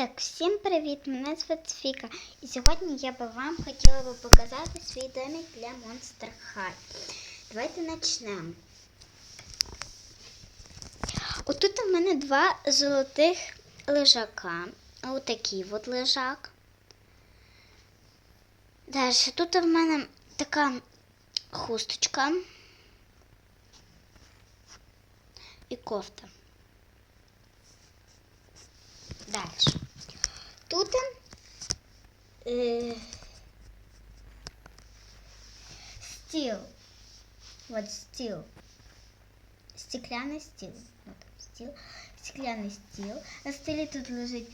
Так, всім привіт! Мене звати Фіка. І сьогодні я би вам хотіла би показати свій домик для Monster High. Давайте почнемо. Отут у мене два золотих лежака. Отакий от лежак. Далі тут в мене така хусточка і кофта. Дальше. Тут э, стіл. Вот стіл. Стеклянний стіл. Вот стіл. Стеклянний стіл. На столі тут лежить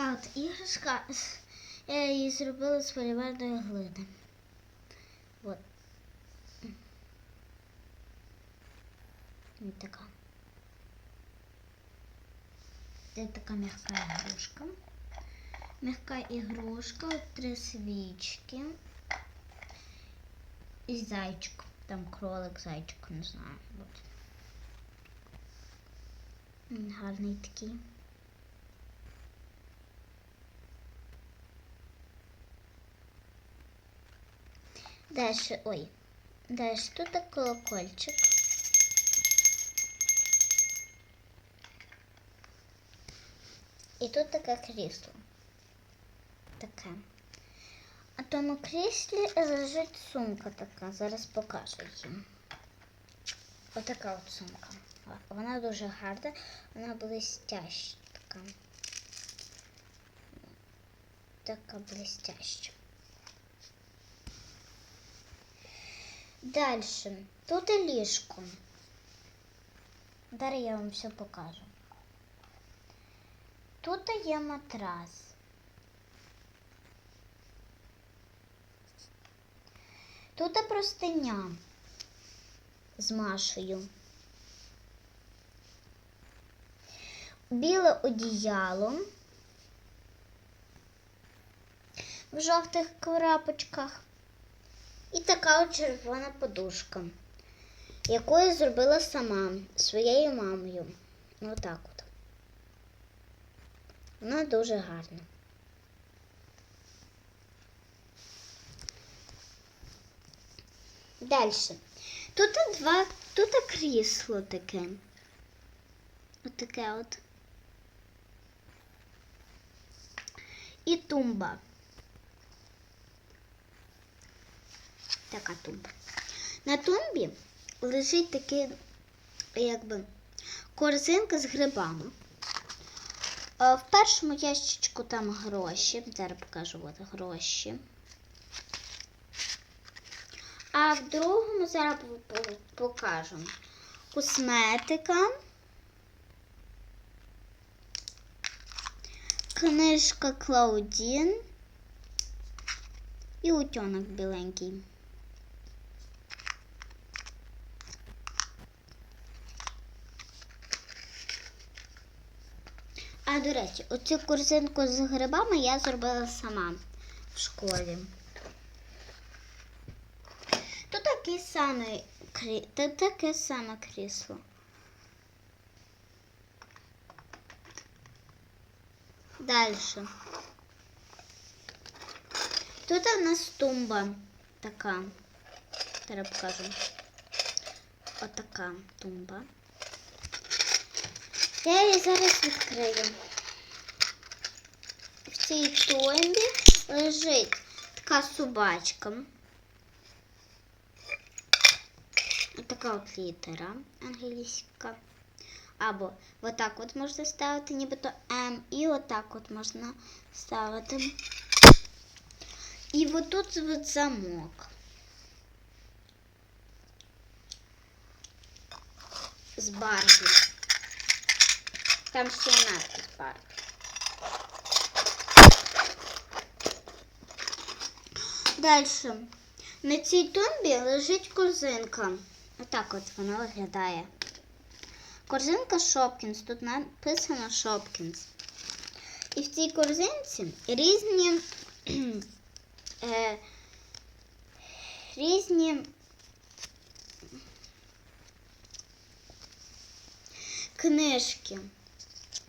така от іграшка. Я її зробила з полімерної глини. Вот. Вот така. Це така м'яка ігрушка. М'яка ігрушка, от три свічки. І зайчик. Там кролик, зайчик, не знаю. От. Він Гарний такий. Дальше, ой. Дальше тут колокольчик. І тут таке крісло. Таке. А тому кріслі лежить сумка така. Зараз покажу їм. Отака от сумка. Вона дуже гарна, вона блестяща така. Блестяща. Дальше. Тут і ліжко. Зараз я вам все покажу. Тут є матрас. Тут простиня з Машею. Біле одіяло в жовтих крапочках. І така от червона подушка, яку я зробила сама своєю мамою. Отак от. Вона дуже гарна. Далі. Тут два, тут крісло таке. Отаке от. І тумба. Така тумба. На тумбі лежить таке, якби, корзинка з грибами. Е, В першому ящичку там гроші. Зараз покажу от гроші. А в другому зараз по- по- покажу косметика. Книжка Клаудін і утенок біленький. А до речі, оцю корзинку з грибами я зробила сама в школі. Тут таке саме. Тут таке саме крісло. Далі. Тут у нас тумба така. Зараз покажу. Отака тумба. Я її зараз відкрию. В цій тумбі лежить така собачка. Така от літера англійська. Або отак от можна ставити, нібито М, і отак от можна ставити. І отут от замок. З Барбі. Там ще й надпис Барбі. Далі. На цій тумбі лежить корзинка. Отак от вона виглядає. Корзинка Шопкінс. Тут написано Шопкінс. І в цій корзинці різні е, різні книжки.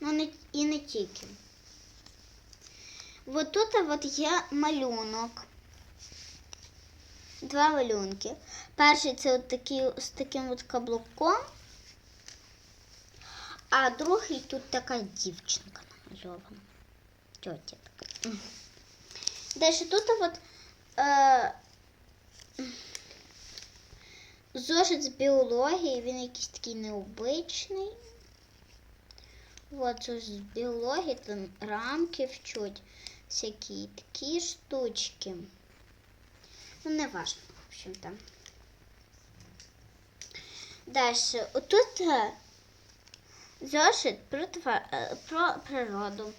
Ну, не, і не тільки. Вот тут от є малюнок. Два малюнки. Перший це от такий, з таким от каблуком, а другий тут така дівчинка намальована. Тьотя така. Далі тут от е, зошит з біології, він якийсь такий необичний. Ж з біології, там рамки вчуть, всякі такі штучки. Ну, не важно, в общем-то. Дальше. Отут е, зошит про, е, про природу.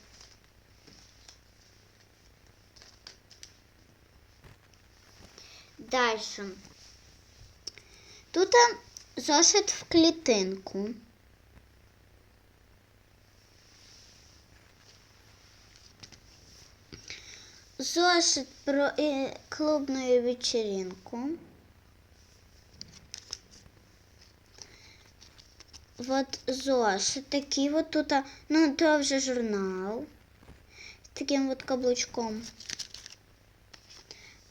Дальше. Тут е, зошит в клітинку. Зошит про е, клубну вечеринку. Вот зошит такий вот тут, ну то вже журнал з таким вот каблучком.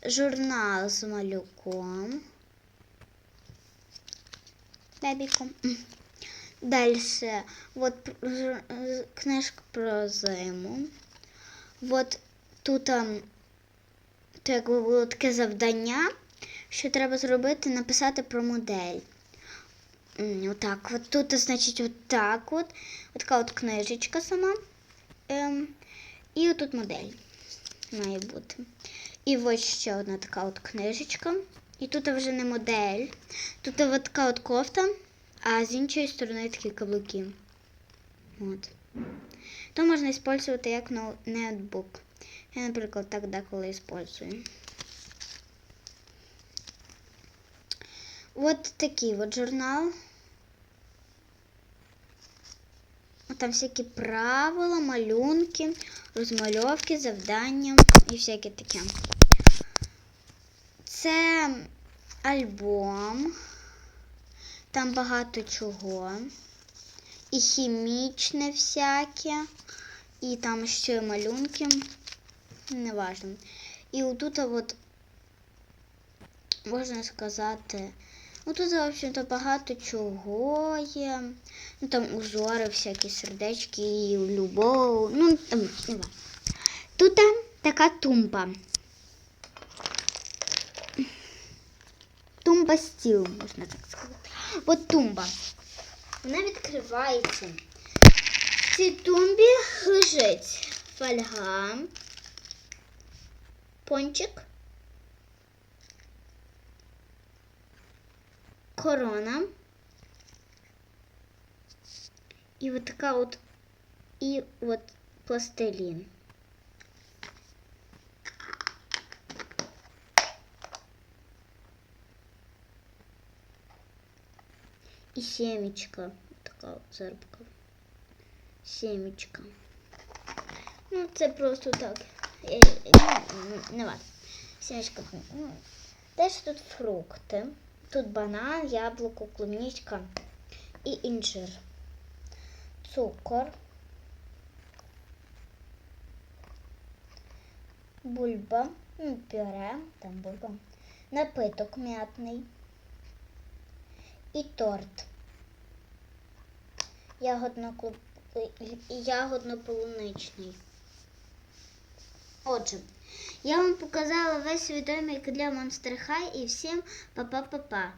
Журнал з малюком. Бебіком. Дальше вот книжка про зиму. Вот тут там, то якби було таке завдання, що треба зробити, написати про модель. Отак, от тут, значить, отак от. Отака от книжечка сама. Ем, і отут модель має бути. І ось ще одна така от книжечка. І тут вже не модель. Тут от така от кофта, а з іншої сторони такі каблуки. От. То можна використовувати як ноу- ноутбук. Я, наприклад, так деколи використовую. Вот такий вот журнал. Там всякі правила, малюнки, розмальовки, завдання і всяке таке. Це альбом. Там багато чого. І хімічне всяке. І там ще малюнки. Неважно. І отут от можна сказати. Ну тут, в общем-то, багато чого є. Ну там узори, всякі сердечки, любов. Ну, там. Тут така тумба. Тумба стіл, можна так сказати. От тумба. Вона відкривається. В цій тумбі лежить фольга, пончик, корона. І от така от, і от пластилін. І семечка. Така от зербка. Семечка. Ну, це просто так. Е, е, ну, Не. Семечка. Ну, Теж тут фрукти. Тут банан, яблуко, клубничка і інжир. Цукор. Бульба. Ну, пюре, там бульба. Напиток м'ятний. І торт. Ягодно ягодно-полуничний. Отже, я вам показала весь відомий для Monster High і всім па-па-па-па.